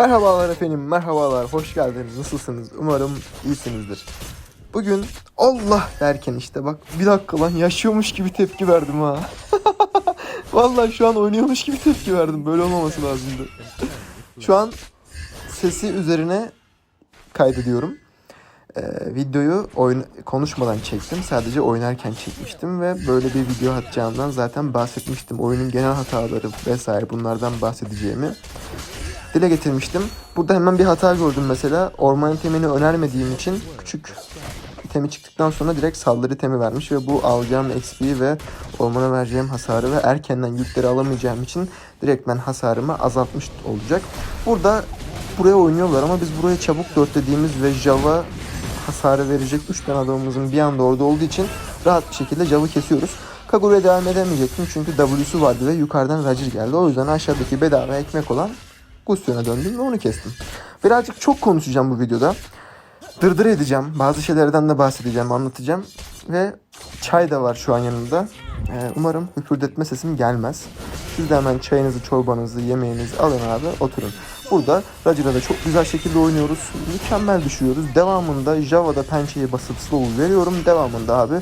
Merhabalar efendim, merhabalar, hoş geldiniz. Nasılsınız? Umarım iyisinizdir. Bugün Allah derken işte bak bir dakika lan yaşıyormuş gibi tepki verdim ha. Vallahi şu an oynuyormuş gibi tepki verdim. Böyle olmaması lazımdı. Şu an sesi üzerine kaydediyorum. Ee, videoyu oyun konuşmadan çektim. Sadece oynarken çekmiştim ve böyle bir video atacağımdan zaten bahsetmiştim. Oyunun genel hataları vesaire bunlardan bahsedeceğimi dile getirmiştim. Burada hemen bir hata gördüm mesela. Orman itemini önermediğim için küçük itemi çıktıktan sonra direkt saldırı itemi vermiş ve bu alacağım XP'yi ve ormana vereceğim hasarı ve erkenden yükleri alamayacağım için direkt ben hasarımı azaltmış olacak. Burada buraya oynuyorlar ama biz buraya çabuk dörtlediğimiz ve Java hasarı verecek 3 tane adamımızın bir anda orada olduğu için rahat bir şekilde Jav'ı kesiyoruz. Kaguru'ya devam edemeyecektim çünkü W'su vardı ve yukarıdan Roger geldi. O yüzden aşağıdaki bedava ekmek olan Gustyon'a döndüm ve onu kestim. Birazcık çok konuşacağım bu videoda. Dırdır edeceğim. Bazı şeylerden de bahsedeceğim, anlatacağım. Ve çay da var şu an yanımda. Ee, umarım hüpürdetme sesim gelmez. Siz de hemen çayınızı, çorbanızı, yemeğinizi alın abi, oturun. Burada Roger'a da çok güzel şekilde oynuyoruz. Mükemmel düşüyoruz. Devamında Java'da pençeyi basıp slow veriyorum. Devamında abi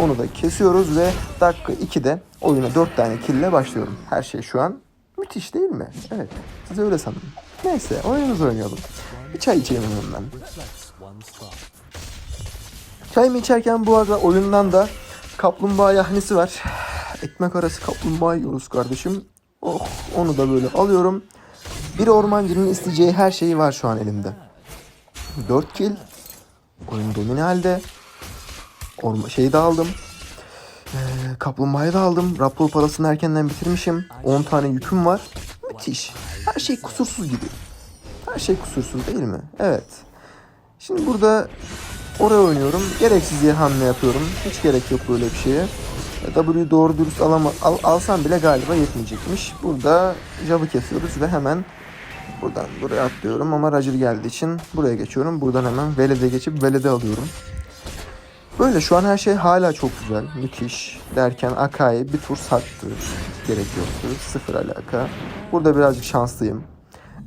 onu da kesiyoruz ve dakika 2'de oyuna 4 tane kill ile başlıyorum. Her şey şu an müthiş değil mi? Evet. Siz öyle sanın. Neyse oyunumuzu oynayalım. Bir çay içeyim ben. Çayımı içerken bu arada oyundan da kaplumbağa yahnisi var. Ekmek arası kaplumbağa yiyoruz kardeşim. Oh onu da böyle alıyorum. Bir ormancının isteyeceği her şeyi var şu an elimde. 4 kill. Oyun domine halde. Orma şeyi de aldım. Ee, kaplumbağayı da aldım. Rapor parasını erkenden bitirmişim. 10 tane yüküm var. Müthiş. Her şey kusursuz gibi. Her şey kusursuz değil mi? Evet. Şimdi burada oraya oynuyorum. Gereksiz yer hamle yapıyorum. Hiç gerek yok böyle bir şeye. W'yu doğru dürüst alama, al, alsam bile galiba yetmeyecekmiş. Burada Jav'ı kesiyoruz ve hemen buradan buraya atlıyorum ama Roger geldiği için buraya geçiyorum. Buradan hemen Veled'e geçip Veled'e alıyorum. Böyle şu an her şey hala çok güzel. Müthiş. Derken Akai'yi bir tur sattı. Gerek yoktu. Sıfır alaka. Burada birazcık şanslıyım.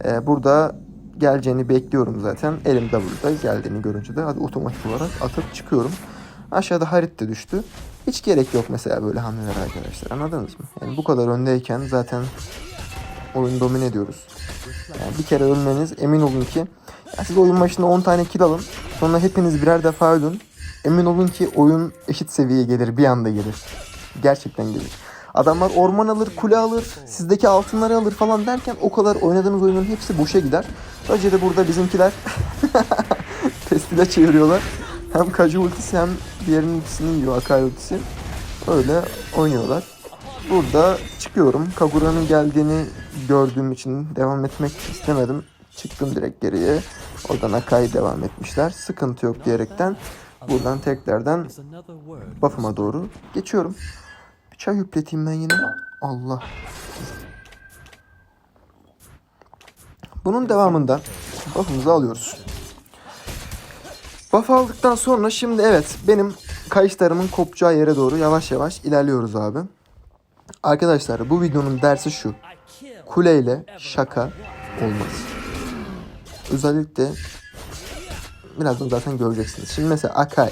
Ee, burada geleceğini bekliyorum zaten. Elim W'da geldiğini görünce de hadi otomatik olarak atıp çıkıyorum. Aşağıda Harit düştü. Hiç gerek yok mesela böyle hamleler arkadaşlar. Anladınız mı? Yani bu kadar öndeyken zaten oyunu domine ediyoruz. Yani bir kere ölmeniz emin olun ki ya siz oyun başında 10 tane kill alın. Sonra hepiniz birer defa ölün. Emin olun ki oyun eşit seviyeye gelir. Bir anda gelir. Gerçekten gelir. Adamlar orman alır, kule alır, sizdeki altınları alır falan derken o kadar oynadığınız oyunun hepsi boşa gider. Sadece de burada bizimkiler testile çeviriyorlar. Hem Kaju ultisi hem diğerinin ultisini yiyor Akai ultisi. Öyle oynuyorlar. Burada çıkıyorum. Kagura'nın geldiğini gördüğüm için devam etmek istemedim. Çıktım direkt geriye. Oradan Akai devam etmişler. Sıkıntı yok diyerekten buradan tekrardan buff'ıma doğru geçiyorum. Bir çay hüpleteyim ben yine. Allah. Bunun devamında buff'ımızı alıyoruz. Buff aldıktan sonra şimdi evet benim kayışlarımın kopacağı yere doğru yavaş yavaş ilerliyoruz abi. Arkadaşlar bu videonun dersi şu. Kuleyle şaka olmaz. Özellikle birazdan zaten göreceksiniz. Şimdi mesela Akai.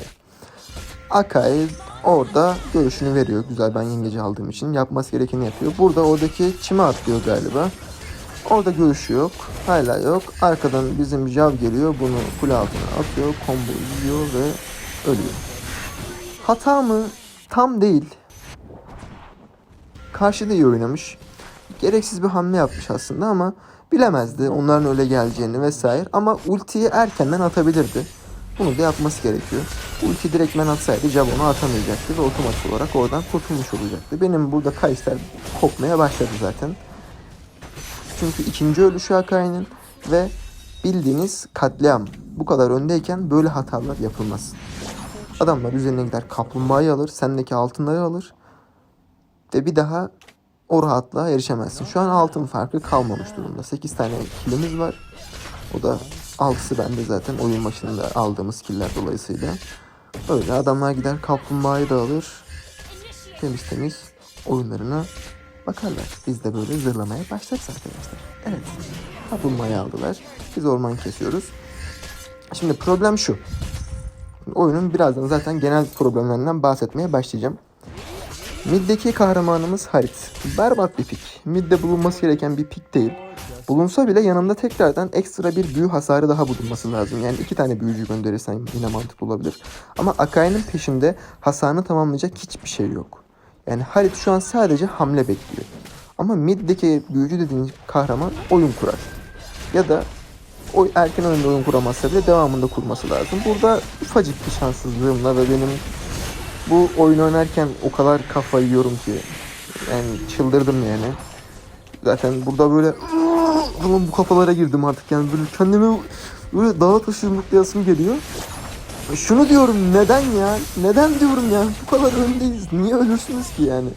Akai orada görüşünü veriyor. Güzel ben yengeci aldığım için. Yapması gerekeni yapıyor. Burada oradaki çime atlıyor galiba. Orada görüşü yok. Hala yok. Arkadan bizim Jav geliyor. Bunu kule altına atıyor. Combo yiyor ve ölüyor. Hata mı? Tam değil. Karşıda iyi oynamış. Gereksiz bir hamle yapmış aslında ama bilemezdi onların öyle geleceğini vesaire. Ama ultiyi erkenden atabilirdi. Bunu da yapması gerekiyor. Ulti direktmen atsaydı Jav onu atamayacaktı ve otomatik olarak oradan kurtulmuş olacaktı. Benim burada kayışlar kopmaya başladı zaten. Çünkü ikinci ölüşü Akai'nin ve bildiğiniz katliam. Bu kadar öndeyken böyle hatalar yapılmaz. Adamlar üzerine gider kaplumbağayı alır, sendeki altınları alır ve bir daha o rahatlığa erişemezsin. Şu an altın farkı kalmamış durumda. 8 tane kilimiz var. O da 6'sı bende zaten oyun başında aldığımız killer dolayısıyla. Öyle adamlar gider kaplumbağayı da alır. Temiz temiz oyunlarına bakarlar. Biz de böyle zırlamaya başlarız arkadaşlar. Evet. Kaplumbağayı aldılar. Biz orman kesiyoruz. Şimdi problem şu. Oyunun birazdan zaten genel problemlerinden bahsetmeye başlayacağım. Mid'deki kahramanımız Harit. Berbat bir pik. Mid'de bulunması gereken bir pik değil. Bulunsa bile yanında tekrardan ekstra bir büyü hasarı daha bulunması lazım. Yani iki tane büyücü gönderirsen yine mantıklı olabilir. Ama Akai'nin peşinde hasarını tamamlayacak hiçbir şey yok. Yani Harit şu an sadece hamle bekliyor. Ama mid'deki büyücü dediğin kahraman oyun kurar. Ya da o erken oyunda oyun kuramazsa bile devamında kurması lazım. Burada ufacık bir şanssızlığımla ve benim bu oyunu oynarken o kadar kafayı yiyorum ki yani çıldırdım yani. Zaten burada böyle falan bu kafalara girdim artık yani böyle kendimi böyle dağa taşı yumruklayasım geliyor. Şunu diyorum neden ya? Neden diyorum ya? Bu kadar öndeyiz. Niye ölürsünüz ki yani?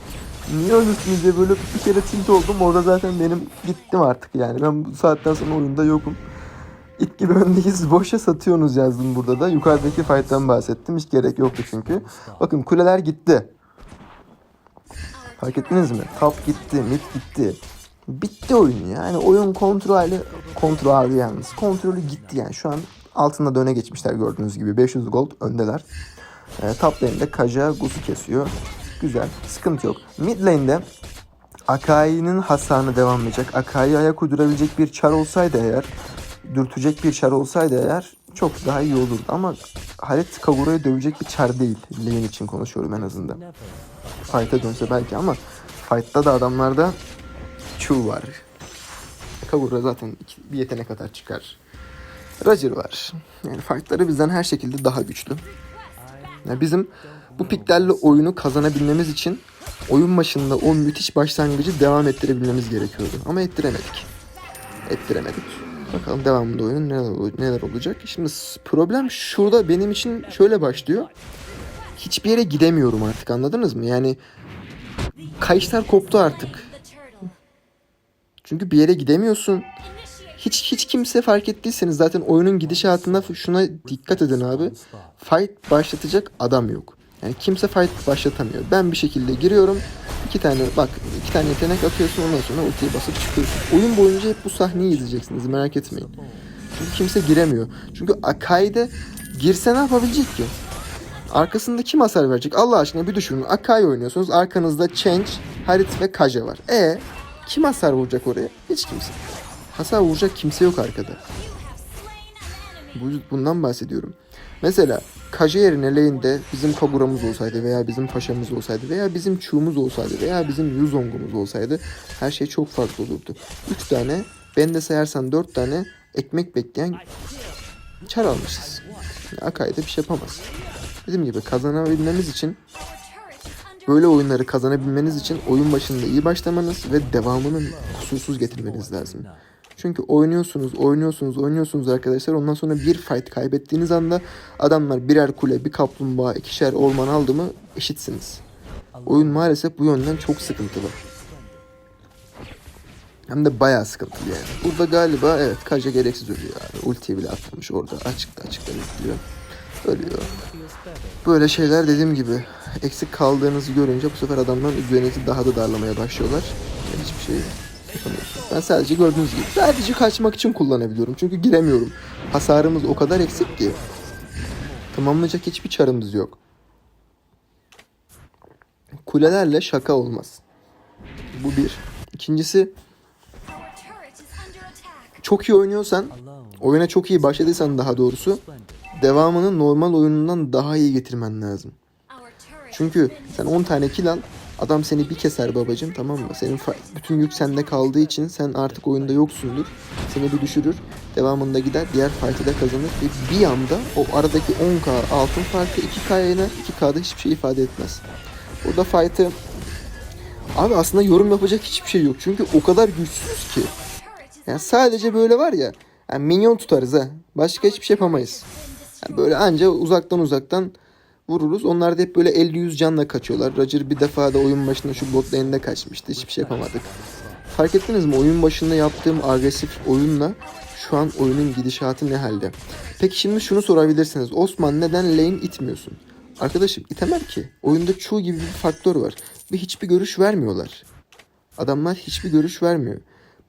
Niye ölürsünüz diye böyle bir kere tilt oldum. Orada zaten benim gittim artık yani. Ben bu saatten sonra oyunda yokum. İt gibi öndeyiz. Boşa satıyorsunuz yazdım burada da. Yukarıdaki fight'tan bahsettim. Hiç gerek yoktu çünkü. Bakın kuleler gitti. Fark ettiniz mi? Top gitti, mid gitti. Bitti oyun yani. Oyun kontrolü kontrolü yalnız. Kontrolü gitti yani. Şu an altında da öne geçmişler gördüğünüz gibi. 500 gold öndeler. E, top lane'de Kaja Gus'u kesiyor. Güzel. Sıkıntı yok. Mid lane'de Akai'nin hasarını devamlayacak. Akai'ye ayak uydurabilecek bir çar olsaydı eğer dürtecek bir çar olsaydı eğer çok daha iyi olurdu. Ama Halit Kagura'yı dövecek bir çar değil. Lane için konuşuyorum en azından. Fight'a dönse belki ama Fight'ta da adamlarda Chu var. Kagura zaten bir yetenek atar çıkar. Roger var. Yani fight'ları bizden her şekilde daha güçlü. Yani bizim bu piklerle oyunu kazanabilmemiz için oyun başında o müthiş başlangıcı devam ettirebilmemiz gerekiyordu. Ama ettiremedik. Ettiremedik. Bakalım devamında oyunun neler, neler olacak. Şimdi problem şurada benim için şöyle başlıyor. Hiçbir yere gidemiyorum artık anladınız mı? Yani kayışlar koptu artık. Çünkü bir yere gidemiyorsun. Hiç hiç kimse fark ettiyseniz zaten oyunun gidişatında şuna dikkat edin abi. Fight başlatacak adam yok. Yani kimse fight başlatamıyor. Ben bir şekilde giriyorum. İki tane bak iki tane yetenek atıyorsun ondan sonra ultiyi basıp çıkıyorsun. Oyun boyunca hep bu sahneyi izleyeceksiniz merak etmeyin. Çünkü kimse giremiyor. Çünkü Akai'de girse ne yapabilecek ki? Arkasında kim hasar verecek? Allah aşkına bir düşünün. Akai oynuyorsunuz. Arkanızda Change, Harit ve Kaja var. E kim hasar vuracak oraya? Hiç kimse. Hasar vuracak kimse yok arkada. Bu, bundan bahsediyorum. Mesela Kaja yerine lane'de bizim Kagura'mız olsaydı veya bizim Paşa'mız olsaydı veya bizim Chu'muz olsaydı veya bizim Yuzong'umuz olsaydı her şey çok farklı olurdu. 3 tane, ben de sayarsan 4 tane ekmek bekleyen çar almışız. Yani Akai'de bir şey yapamaz. Dediğim gibi kazanabilmemiz için böyle oyunları kazanabilmeniz için oyun başında iyi başlamanız ve devamını kusursuz getirmeniz lazım. Çünkü oynuyorsunuz, oynuyorsunuz, oynuyorsunuz arkadaşlar. Ondan sonra bir fight kaybettiğiniz anda adamlar birer kule, bir kaplumbağa, ikişer orman aldı mı eşitsiniz. Oyun maalesef bu yönden çok sıkıntılı. Hem de bayağı sıkıntılı yani. Burada galiba evet Kaja gereksiz ölüyor abi. Ultiyi bile atlamış orada. Açıkta açıkta bekliyor. Ölüyor. Böyle şeyler dediğim gibi eksik kaldığınızı görünce bu sefer adamlar üzerinizi daha da darlamaya başlıyorlar. Yani hiçbir şey. Ben sadece gördüğünüz gibi sadece kaçmak için kullanabiliyorum. Çünkü giremiyorum. Hasarımız o kadar eksik ki. Tamamlayacak hiçbir çarımız yok. Kulelerle şaka olmaz. Bu bir. İkincisi çok iyi oynuyorsan, oyuna çok iyi başladıysan daha doğrusu devamını normal oyunundan daha iyi getirmen lazım. Çünkü sen 10 tane kill al, adam seni bir keser babacım tamam mı? Senin bütün yük sende kaldığı için sen artık oyunda yoksundur. Seni bir düşürür, devamında gider, diğer fight'ı da kazanır ve bir anda o aradaki 10k altın farkı 2k'ya iner, 2k'da hiçbir şey ifade etmez. Burada fight'ı Abi aslında yorum yapacak hiçbir şey yok. Çünkü o kadar güçsüz ki. Yani sadece böyle var ya. Yani minyon tutarız ha. Başka hiçbir şey yapamayız. Yani böyle anca uzaktan uzaktan vururuz. Onlar da hep böyle 50-100 canla kaçıyorlar. Roger bir defa da oyun başında şu bot lane'de kaçmıştı. Hiçbir şey yapamadık. Fark ettiniz mi? Oyun başında yaptığım agresif oyunla şu an oyunun gidişatı ne halde? Peki şimdi şunu sorabilirsiniz. Osman neden lane itmiyorsun? Arkadaşım itemem ki. Oyunda çoğu gibi bir faktör var. Ve hiçbir görüş vermiyorlar. Adamlar hiçbir görüş vermiyor.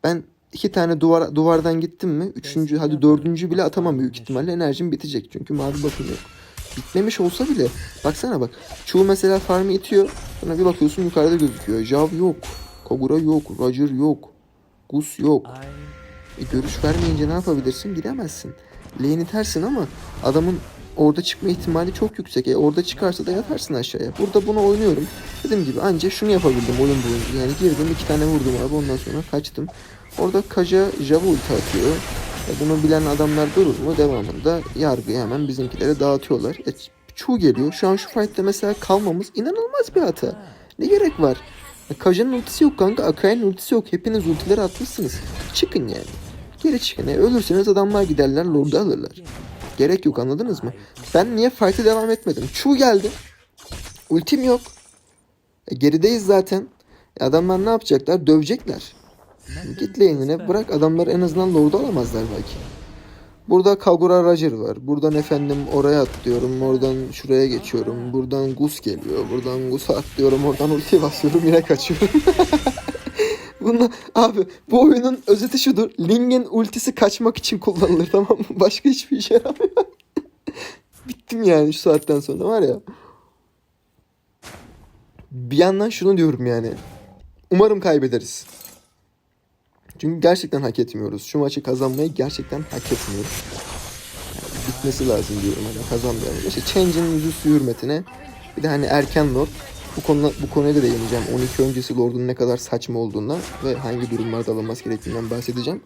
Ben iki tane duvar duvardan gittim mi? Üçüncü hadi dördüncü bile atamam büyük ihtimalle. Enerjim bitecek. Çünkü mavi buff'um yok. Bitmemiş olsa bile baksana bak. Çoğu mesela farmı itiyor. Sonra bir bakıyorsun yukarıda gözüküyor. Jav yok. Kogura yok. Roger yok. Gus yok. E, görüş vermeyince ne yapabilirsin? Gidemezsin. Lane itersin ama adamın orada çıkma ihtimali çok yüksek. E, orada çıkarsa da yatarsın aşağıya. Burada bunu oynuyorum. Dediğim gibi anca şunu yapabildim oyun boyunca. Yani girdim iki tane vurdum abi ondan sonra kaçtım. Orada Kaja Java ulti atıyor. E, bunu bilen adamlar durur mu? Devamında yargıyı hemen bizimkilere dağıtıyorlar. E, çoğu geliyor. Şu an şu fight'te mesela kalmamız inanılmaz bir hata. Ne gerek var? E, Kaja'nın ultisi yok kanka. Akai'nin ultisi yok. Hepiniz ultileri atmışsınız. Çıkın yani. Geri çıkın. E, ölürseniz adamlar giderler Lord'u alırlar. Gerek yok anladınız mı? Ben niye fight'e devam etmedim? Chu geldi. Ultim yok. E, gerideyiz zaten. E, adamlar ne yapacaklar? Dövecekler. Git lane'ine bırak adamlar en azından Lord'u alamazlar belki. Burada Kagura Roger var. Buradan efendim oraya atlıyorum. Oradan şuraya geçiyorum. Buradan Gus geliyor. Buradan Gus'a atlıyorum. Oradan ulti basıyorum. Yine kaçıyorum. Bunlar, abi bu oyunun özeti şudur. Ling'in ultisi kaçmak için kullanılır tamam mı? Başka hiçbir işe yaramıyor. Bittim yani şu saatten sonra var ya. Bir yandan şunu diyorum yani. Umarım kaybederiz. Çünkü gerçekten hak etmiyoruz. Şu maçı kazanmayı gerçekten hak etmiyoruz. Yani bitmesi lazım diyorum hani kazanmayalım. İşte Change'in yüzüstü hürmetine bir de hani erken lord bu konu bu konuya da değineceğim. 12 öncesi lordun ne kadar saçma olduğundan ve hangi durumlarda alınması gerektiğinden bahsedeceğim.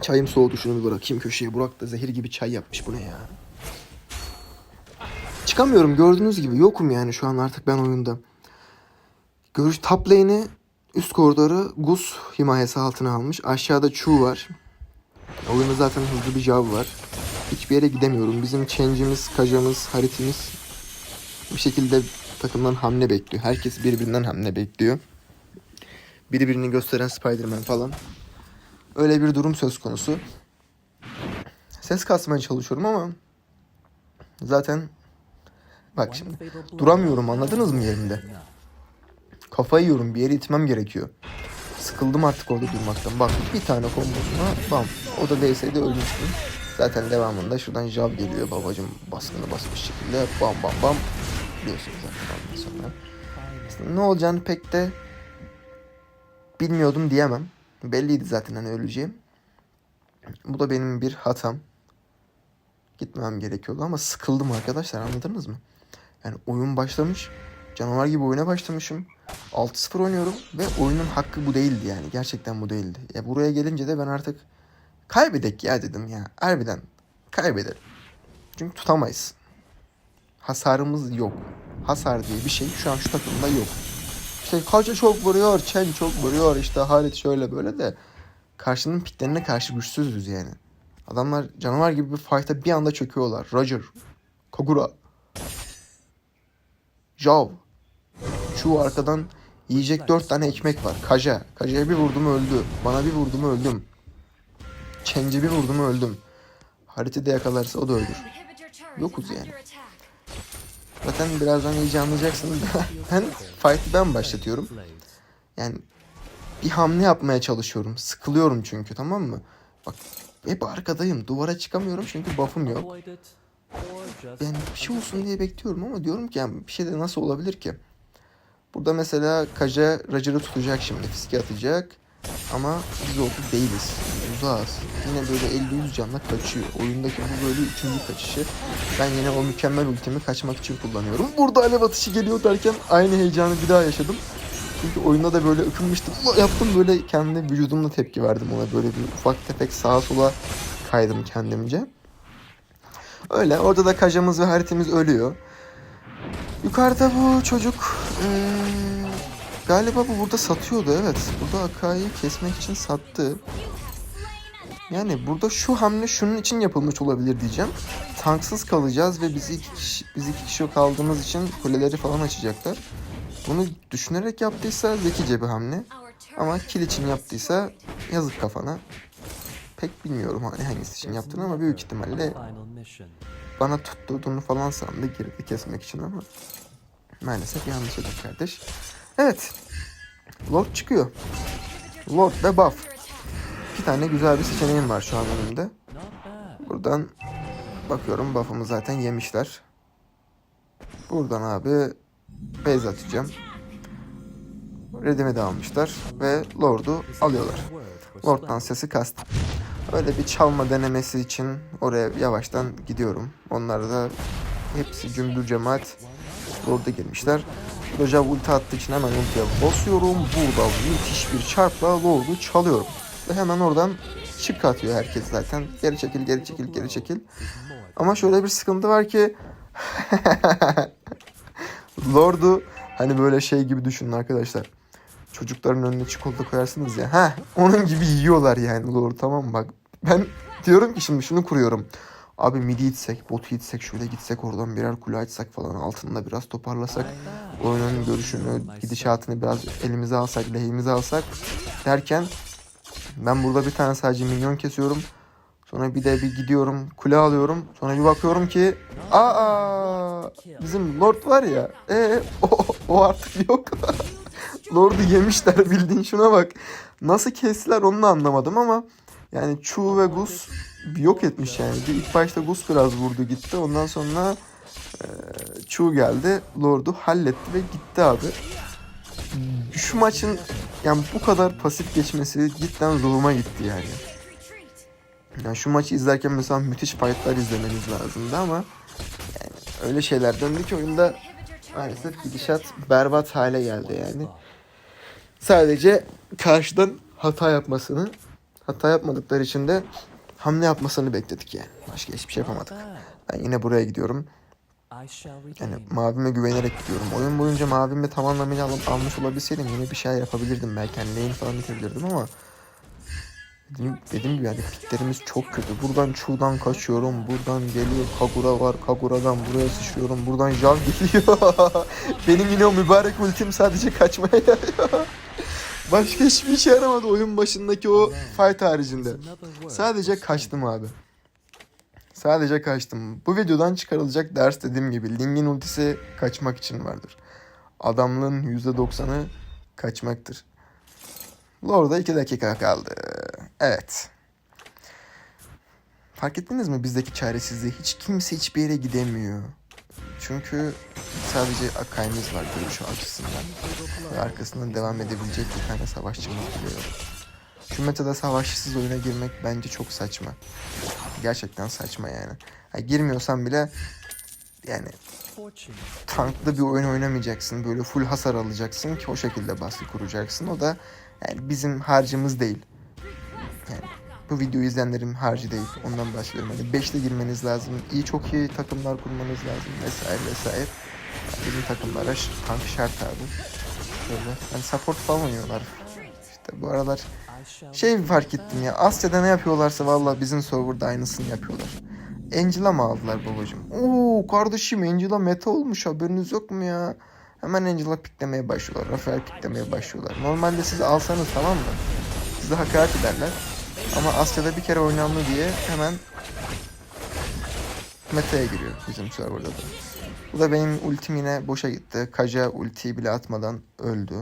Çayım soğudu şunu bir bırakayım köşeye. Burak da zehir gibi çay yapmış bu ne ya. Çıkamıyorum gördüğünüz gibi yokum yani şu an artık ben oyunda. Görüş top lane'i üst koridoru Gus himayesi altına almış. Aşağıda Chu var. Oyunda zaten hızlı bir Jav var. Hiçbir yere gidemiyorum. Bizim change'imiz, kajamız, haritimiz bir şekilde takımdan hamle bekliyor. Herkes birbirinden hamle bekliyor. Biri birini gösteren Spider-Man falan. Öyle bir durum söz konusu. Ses kasmaya çalışıyorum ama zaten bak şimdi duramıyorum anladınız mı yerimde? Kafayı yiyorum bir yere itmem gerekiyor. Sıkıldım artık orada durmaktan. Bak bir tane kombosuna bam. O da değseydi ölmüştüm. Zaten devamında şuradan Jav geliyor babacım baskını basmış şekilde bam bam bam biliyorsunuz zaten ondan sonra. Ne olacağını pek de bilmiyordum diyemem. Belliydi zaten hani öleceğim. Bu da benim bir hatam. Gitmem gerekiyordu ama sıkıldım arkadaşlar anladınız mı? Yani oyun başlamış. Canavar gibi oyuna başlamışım. 6-0 oynuyorum ve oyunun hakkı bu değildi yani. Gerçekten bu değildi. Ya buraya gelince de ben artık kaybedek ya dedim ya. Harbiden kaybedelim. Çünkü tutamayız. Hasarımız yok. Hasar diye bir şey şu an şu takımda yok. İşte Kaca çok vuruyor, Chen çok vuruyor, işte Halit şöyle böyle de karşının piklerine karşı güçsüzüz yani. Adamlar canavar gibi bir fight'a bir anda çöküyorlar. Roger, Kogura, Jav. Şu arkadan yiyecek dört tane ekmek var. Kaja. Kaja'ya bir vurdum öldü. Bana bir vurdum öldüm. Chen'ce bir vurdum öldüm. Harit'i de yakalarsa o da turret Yokuz yani. Zaten birazdan iyice anlayacaksınız. ben fight'ı ben başlatıyorum. Yani bir hamle yapmaya çalışıyorum. Sıkılıyorum çünkü tamam mı? Bak hep arkadayım. Duvara çıkamıyorum çünkü buff'ım yok. Ben bir şey olsun diye bekliyorum ama diyorum ki yani bir şey de nasıl olabilir ki? Burada mesela Kaja Roger'ı tutacak şimdi. Fiske atacak. Ama biz orada değiliz. Uzağız. Yine böyle 50-100 canla kaçıyor. Oyundaki bu böyle üçüncü kaçışı. Ben yine o mükemmel ultimi kaçmak için kullanıyorum. Burada alev atışı geliyor derken aynı heyecanı bir daha yaşadım. Çünkü oyunda da böyle. Ulan Yaptım böyle kendi vücudumla tepki verdim ona. Böyle bir ufak tefek sağa sola kaydım kendimce. Öyle. Orada da kajamız ve haritimiz ölüyor. Yukarıda bu çocuk eee, galiba bu burada satıyordu evet. Burada Akai'yi kesmek için sattı. Yani burada şu hamle şunun için yapılmış olabilir diyeceğim. Tanksız kalacağız ve biz iki kişi, biz iki kişi kaldığımız için kuleleri falan açacaklar. Bunu düşünerek yaptıysa zekice bir hamle. Ama kill için yaptıysa yazık kafana. Pek bilmiyorum hani hangisi için yaptığını ama büyük ihtimalle bana tutturduğunu falan sandı girdi kesmek için ama maalesef yanlış edildi kardeş. Evet. Lord çıkıyor. Lord ve buff. İki tane güzel bir seçeneğim var şu an önümde. Buradan bakıyorum buff'ımı zaten yemişler. Buradan abi base atacağım. Redimi de almışlar ve Lord'u alıyorlar. Lord'dan sesi kastım. Öyle bir çalma denemesi için oraya yavaştan gidiyorum. Onlar da hepsi cümbür cemaat Lord'a girmişler. Roja ulti attığı için hemen ultiye basıyorum. Burada müthiş bir çarpla Lord'u çalıyorum. Ve hemen oradan çık atıyor herkes zaten. Geri çekil, geri çekil, geri çekil. Ama şöyle bir sıkıntı var ki Lord'u hani böyle şey gibi düşünün arkadaşlar. Çocukların önüne çikolata koyarsınız ya. Ha, onun gibi yiyorlar yani Lord tamam mı? Bak ben diyorum ki şimdi şunu kuruyorum. Abi midi itsek, botu itsek, şöyle gitsek oradan birer kule açsak falan altında biraz toparlasak. Oyunun görüşünü, gidişatını biraz elimize alsak, lehimize alsak derken ben burada bir tane sadece minyon kesiyorum. Sonra bir de bir gidiyorum kule alıyorum. Sonra bir bakıyorum ki aa bizim Lord var ya e o, o artık yok. Lord'u yemişler bildiğin şuna bak. Nasıl kestiler onu da anlamadım ama yani Chu ve Gus yok etmiş yani. İlk başta Gus biraz vurdu gitti. Ondan sonra e, Chu geldi. Lord'u halletti ve gitti abi. Şu maçın yani bu kadar pasif geçmesi cidden zoruma gitti yani. Yani şu maçı izlerken mesela müthiş fightlar izlemeniz lazımdı ama yani öyle şeyler döndü ki oyunda maalesef gidişat berbat hale geldi yani. Sadece karşıdan hata yapmasını, hata yapmadıkları için de hamle yapmasını bekledik yani. Başka hiçbir şey yapamadık. Ben yine buraya gidiyorum. Yani mavime güvenerek gidiyorum. Oyun boyunca mavimi tam anlamıyla alıp almış olabilseydim yine bir şey yapabilirdim. Belki hani lane falan bitebilirdim ama dediğim, dediğim gibi yani piklerimiz çok kötü. Buradan Chu'dan kaçıyorum. Buradan geliyor Kagura var. Kagura'dan buraya sıçrıyorum. Buradan Jav geliyor. Benim yine o mübarek ultim sadece kaçmaya yarıyor. Başka hiçbir işe yaramadı oyun başındaki o fight haricinde. Sadece kaçtım abi. Sadece kaçtım. Bu videodan çıkarılacak ders dediğim gibi Ling'in ultisi kaçmak için vardır. Adamlığın %90'ı kaçmaktır. Lord'a 2 dakika kaldı. Evet. Fark ettiniz mi bizdeki çaresizliği? Hiç kimse hiçbir yere gidemiyor. Çünkü sadece Akai'miz var görüş açısından. Ve arkasından devam edebilecek bir tane savaşçımız bile yok. Şu metada savaşçısız oyuna girmek bence çok saçma. Gerçekten saçma yani. Ha, girmiyorsan bile yani tanklı bir oyun oynamayacaksın. Böyle full hasar alacaksın ki o şekilde baskı kuracaksın. O da yani bizim harcımız değil. Yani bu videoyu izleyenlerin harcı değil. Ondan bahsediyorum. Hani 5'te girmeniz lazım. İyi çok iyi takımlar kurmanız lazım vesaire vesaire. Bizim takımlara tank şart abi. Şöyle. Hani support falan oynuyorlar. İşte bu aralar şey fark ettim ya. Asya'da ne yapıyorlarsa vallahi bizim serverda aynısını yapıyorlar. Angela mı aldılar babacım? Oo kardeşim Angela meta olmuş haberiniz yok mu ya? Hemen Angela piklemeye başlıyorlar. Rafael piklemeye başlıyorlar. Normalde siz alsanız tamam mı? Size hakaret ederler. Ama Asya'da bir kere oynandı diye hemen meta'ya giriyor bizim serverda da. Bu da benim ultim yine boşa gitti. Kaja ultiyi bile atmadan öldü.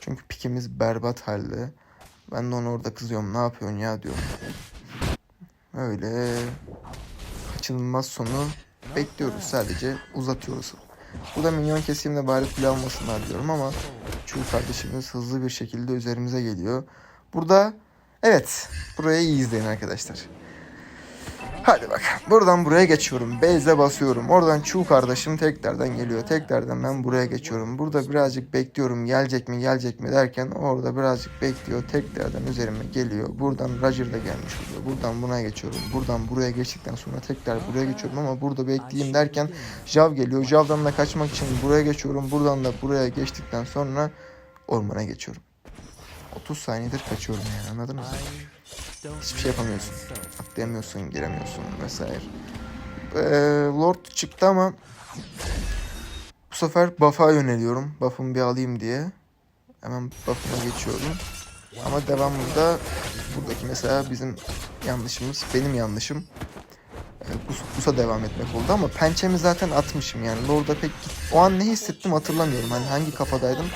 Çünkü pikimiz berbat halde. Ben de ona orada kızıyorum. Ne yapıyorsun ya diyorum. Öyle kaçınılmaz sonu bekliyoruz. Sadece uzatıyoruz. Bu da minyon keseyim de bari kule almasınlar diyorum ama Çuğ kardeşimiz hızlı bir şekilde üzerimize geliyor. Burada evet burayı iyi izleyin arkadaşlar. Hadi bak. Buradan buraya geçiyorum. Base'e basıyorum. Oradan Çuğ kardeşim tekrardan geliyor. Tekrardan ben buraya geçiyorum. Burada birazcık bekliyorum. Gelecek mi gelecek mi derken orada birazcık bekliyor. Tekrardan üzerime geliyor. Buradan Roger da gelmiş oluyor. Buradan buna geçiyorum. Buradan buraya geçtikten sonra tekrar buraya geçiyorum ama burada bekleyeyim derken Jav geliyor. Jav'dan da kaçmak için buraya geçiyorum. Buradan da buraya geçtikten sonra ormana geçiyorum. 30 saniyedir kaçıyorum yani anladınız mı? Hiçbir şey yapamıyorsun. Atlayamıyorsun, giremiyorsun vesaire. Ee, Lord çıktı ama bu sefer buff'a yöneliyorum. Buff'ımı bir alayım diye. Hemen buff'ıma geçiyorum. Ama devamında buradaki mesela bizim yanlışımız, benim yanlışım. Gus- Gus'a devam etmek oldu ama pençemi zaten atmışım yani. Lord'a pek o an ne hissettim hatırlamıyorum. Hani hangi kafadaydım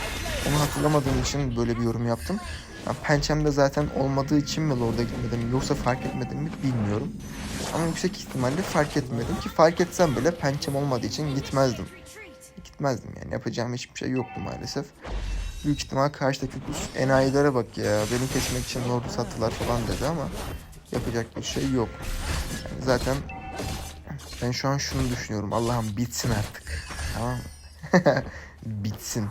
onu hatırlamadığım için böyle bir yorum yaptım. Ya pençemde zaten olmadığı için mi Lord'a gitmedim yoksa fark etmedim mi bilmiyorum. Ama yüksek ihtimalle fark etmedim ki fark etsem bile pençem olmadığı için gitmezdim. Gitmezdim yani yapacağım hiçbir şey yoktu maalesef. Büyük ihtimal karşıdaki kus enayilere bak ya beni kesmek için Lord'u sattılar falan dedi ama yapacak bir şey yok. Yani zaten ben şu an şunu düşünüyorum Allah'ım bitsin artık tamam bitsin.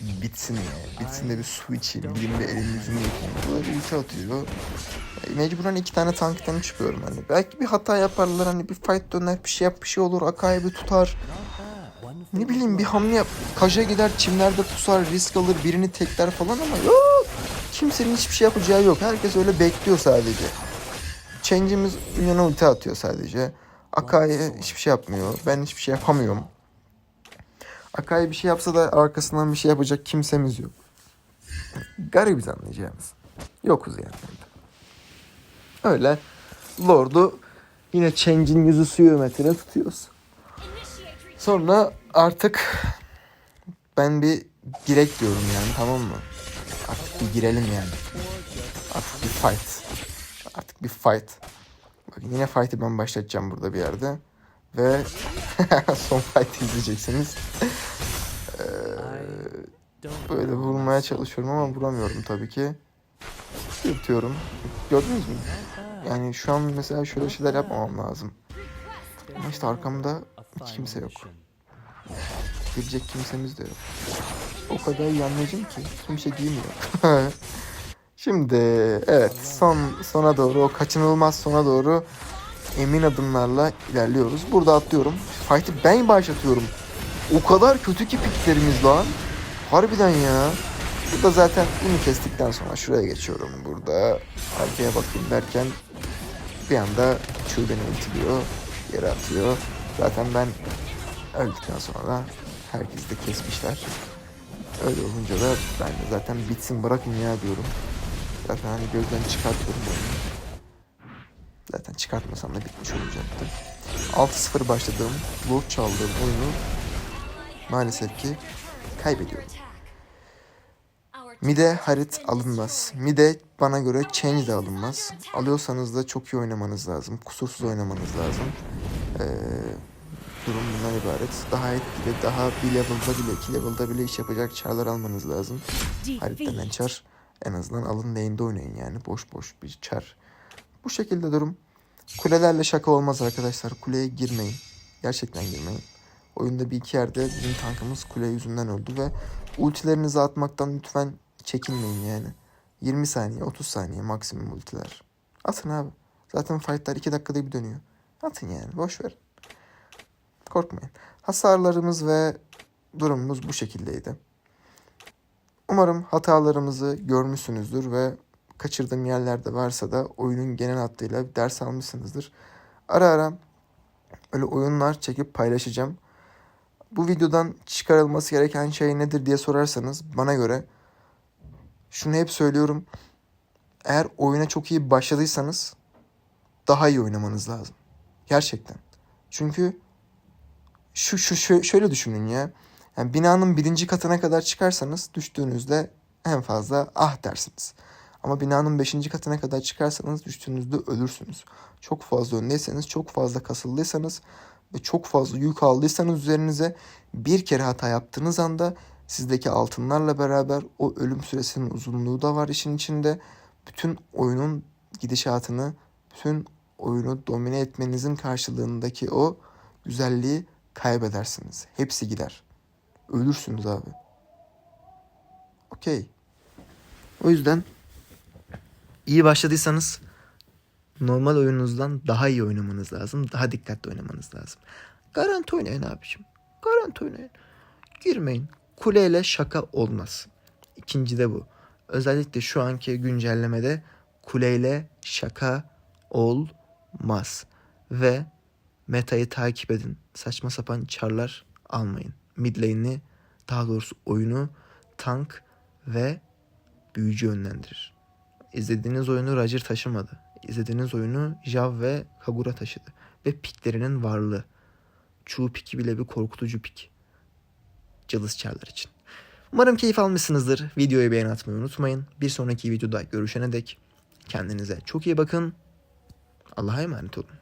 Bitsin ya. Bitsin de bir su içeyim. Gideyim bir elimi yüzümü yıkayayım. Böyle ulti atıyor. E, Mecburen iki tane tanktan çıkıyorum hani. Belki bir hata yaparlar hani bir fight döner bir şey yap bir şey olur. Akai'yi bir tutar. Ne bileyim bir hamle yap. Kaja gider çimlerde pusar risk alır birini tekler falan ama yok. Kimsenin hiçbir şey yapacağı yok. Herkes öyle bekliyor sadece. Change'imiz Union'a ulti atıyor sadece. Akai hiçbir şey yapmıyor. Ben hiçbir şey yapamıyorum. Akai bir şey yapsa da arkasından bir şey yapacak kimsemiz yok. Garibiz anlayacağımız. Yokuz yani. Öyle Lord'u yine Change'in yüzü suyu metre tutuyoruz. Sonra artık ben bir girek diyorum yani tamam mı? Artık bir girelim yani. Artık bir fight. Artık bir fight. Bakın yine fight'i ben başlatacağım burada bir yerde. Ve son fight izleyeceksiniz. Böyle vurmaya çalışıyorum ama vuramıyorum tabii ki. Yırtıyorum. Gördünüz mü? Yani şu an mesela şöyle şeyler yapmamam lazım. Ama işte arkamda hiç kimse yok. Girecek kimsemiz de yok. O kadar yanlıcım ki kimse giymiyor. Şimdi evet son sona doğru o kaçınılmaz sona doğru emin adımlarla ilerliyoruz. Burada atlıyorum. Fight'ı ben başlatıyorum. O kadar kötü ki piklerimiz lan. Harbiden ya. Burada zaten bunu kestikten sonra şuraya geçiyorum. Burada arkaya bakayım derken bir anda Q beni ultiliyor. Yere atıyor. Zaten ben öldükten sonra herkesi de kesmişler. Öyle olunca da ben de zaten bitsin bırakın ya diyorum. Zaten hani gözden çıkartıyorum onu. Zaten çıkartmasam da bitmiş olacaktı. 6-0 başladığım, Lord çaldığım oyunu maalesef ki kaybediyorum. Mide harit alınmaz. Mide bana göre change de alınmaz. Alıyorsanız da çok iyi oynamanız lazım. Kusursuz oynamanız lazım. Ee, durum bundan ibaret. Daha etkili, daha bir level'da bile, iki level'da bile iş yapacak çarlar almanız lazım. Harit denen çar en azından alın lane'de oynayın yani. Boş boş bir çar. Bu şekilde durum. Kulelerle şaka olmaz arkadaşlar. Kuleye girmeyin. Gerçekten girmeyin. Oyunda bir iki yerde bizim tankımız kule yüzünden öldü ve ultilerinizi atmaktan lütfen çekinmeyin yani. 20 saniye, 30 saniye maksimum ultiler. Atın abi. Zaten fightlar 2 dakikada bir dönüyor. Atın yani boş ver. Korkmayın. Hasarlarımız ve durumumuz bu şekildeydi. Umarım hatalarımızı görmüşsünüzdür ve kaçırdığım yerlerde varsa da oyunun genel hattıyla ders almışsınızdır. Ara ara öyle oyunlar çekip paylaşacağım. Bu videodan çıkarılması gereken şey nedir diye sorarsanız bana göre şunu hep söylüyorum. Eğer oyuna çok iyi başladıysanız daha iyi oynamanız lazım. Gerçekten. Çünkü şu, şu şö- şöyle düşünün ya. Yani binanın birinci katına kadar çıkarsanız düştüğünüzde en fazla ah dersiniz. Ama binanın beşinci katına kadar çıkarsanız düştüğünüzde ölürsünüz. Çok fazla öndeyseniz, çok fazla kasıldıysanız ve çok fazla yük aldıysanız üzerinize bir kere hata yaptığınız anda sizdeki altınlarla beraber o ölüm süresinin uzunluğu da var işin içinde. Bütün oyunun gidişatını, bütün oyunu domine etmenizin karşılığındaki o güzelliği kaybedersiniz. Hepsi gider. Ölürsünüz abi. Okey. O yüzden iyi başladıysanız normal oyununuzdan daha iyi oynamanız lazım. Daha dikkatli oynamanız lazım. Garanti oynayın abiciğim. Garanti oynayın. Girmeyin. Kuleyle şaka olmaz. İkinci de bu. Özellikle şu anki güncellemede kuleyle şaka olmaz. Ve metayı takip edin. Saçma sapan çarlar almayın. Mid lane'i daha doğrusu oyunu tank ve büyücü yönlendirir. İzlediğiniz oyunu Roger taşımadı. İzlediğiniz oyunu Jav ve Kagura taşıdı. Ve piklerinin varlığı. Çoğu piki bile bir korkutucu pik. Cılız çarlar için. Umarım keyif almışsınızdır. Videoyu beğen atmayı unutmayın. Bir sonraki videoda görüşene dek kendinize çok iyi bakın. Allah'a emanet olun.